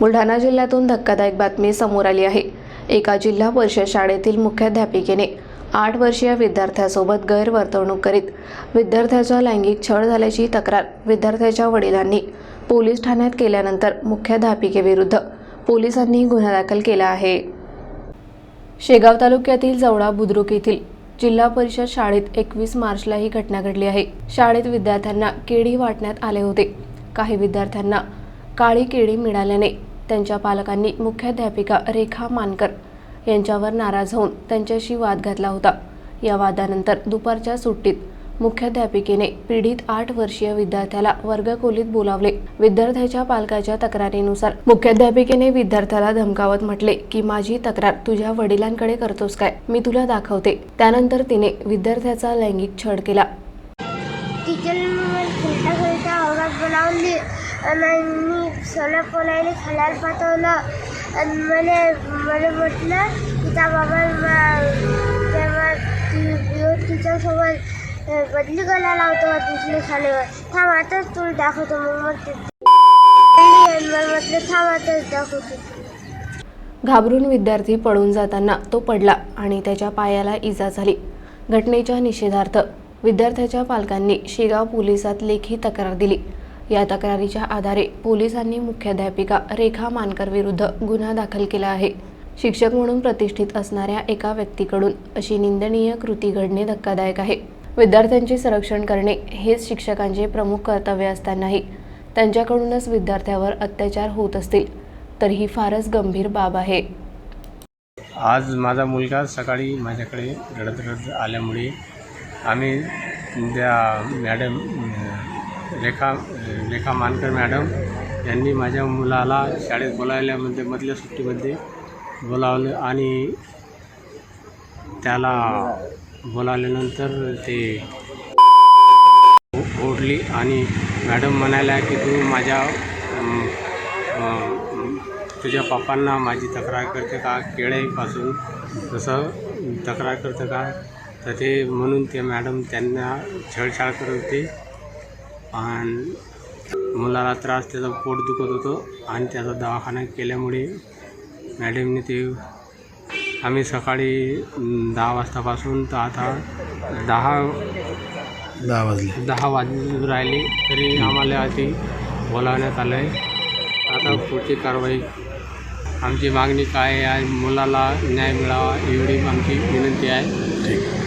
बुलढाणा जिल्ह्यातून धक्कादायक बातमी समोर आली आहे. एका जिल्हा परिषद शाळेतील मुख्याध्यापिकेने आठ वर्षीय विद्यार्थ्यासोबत गैरवर्तवणूक करीत विद्यार्थ्याचा लैंगिक छळ झाल्याची तक्रार विद्यार्थ्याच्या वडिलांनी पोलीस ठाण्यात केल्यानंतर मुख्याध्यापिकेविरुद्ध पोलिसांनी गुन्हा दाखल केला आहे. शेगाव तालुक्यातील जवळा बुद्रुक येथील जिल्हा परिषद शाळेत एकवीस मार्चला ही घटना घडली आहे. शाळेत विद्यार्थ्यांना केळी वाटण्यात आले होते. काही विद्यार्थ्यांना काळी केळी मिळाल्याने त्यांच्या पालकांनी मुख्याध्यापिका रेखा मानकर यांच्यावर नाराज होऊन त्यांच्याशी वाद घातला होता. या वादानंतर दुपारच्या सुट्टीत मुख्याध्यापिकेने पीडित आठ वर्षीय विद्यार्थ्याला वर्गखोलीत बोलावले. विद्यार्थ्याच्या पालकाच्या तक्रारीनुसार मुख्याध्यापिकेने विद्यार्थ्याला धमकावत म्हटले की माझी तक्रार तुझ्या वडिलांकडे करतोस काय? मी तुला दाखवते. त्यानंतर तिने विद्यार्थ्याचा लैंगिक छळ केला. आणि मी सोला पोलायला खाल्याला पाठवलं. आणि मला मला म्हटलं की त्या बाबा तेव्हा ती टीचरसोबत बदली करायला लावतो दुसऱ्या शाळेवर. थांब आताच तुला दाखवतो. मग म्हटलं म्हटलं थांब आताच दाखवतो. घाबरून विद्यार्थी पळून जाताना तो पडला आणि त्याच्या पायाला इजा झाली. घटनेच्या निषेधार्थ विद्यार्थ्याच्या पालकांनी शेगाव पोलिसात लेखी तक्रार दिली. या तक्रारीच्या आधारे पोलिसांनी मुख्याध्यापिका रेखा मानकर विरुद्ध गुन्हा दाखल केला आहे. शिक्षक म्हणून प्रतिष्ठित असणाऱ्या एका व्यक्तीकडून अशी निंदनीय कृती घडणे धक्कादायक आहे. विद्यार्थ्यांचे संरक्षण करणे हेच शिक्षकांचे प्रमुख कर्तव्य असतानाही त्यांच्याकडूनच विद्यार्थ्यावर अत्याचार होत असतील तर ही फारच गंभीर बाब आहे. आज माझा मुलगा सकाळी माझ्याकडे रडत रडत आल्यामुळे आम्ही त्या मॅडम रेखा रेखा मानकर मॅडम यांनी माझ्या मुलाला शाळेत बोलावल्यामध्ये मधल्या सुट्टीमध्ये बोलावलं आणि त्याला बोलावल्यानंतर ते ओढली आणि मॅडम म्हणाल्या की तू माझ्या तुझ्या पप्पांना माझी तक्रार करते का? केळेपासून तसं तक्रार करतं का? तर ते म्हणून ते मॅडम त्यांना छळछाळ करत होते. आणि मुलाला त्रास त्याचं पोट दुखत होतं आणि त्याचा दवाखाना केल्यामुळे मॅडमने ते आम्ही सकाळी दहा वाजतापासून तर आता दहा दहा वाजले. दहा वाजून राहिले तरी आम्हाला आधी बोलावण्यात आलं आहे आता पुढची कारवाई. आमची मागणी काय आहे? मुलाला न्याय मिळावा एवढी आमची विनंती आहे. ठीक.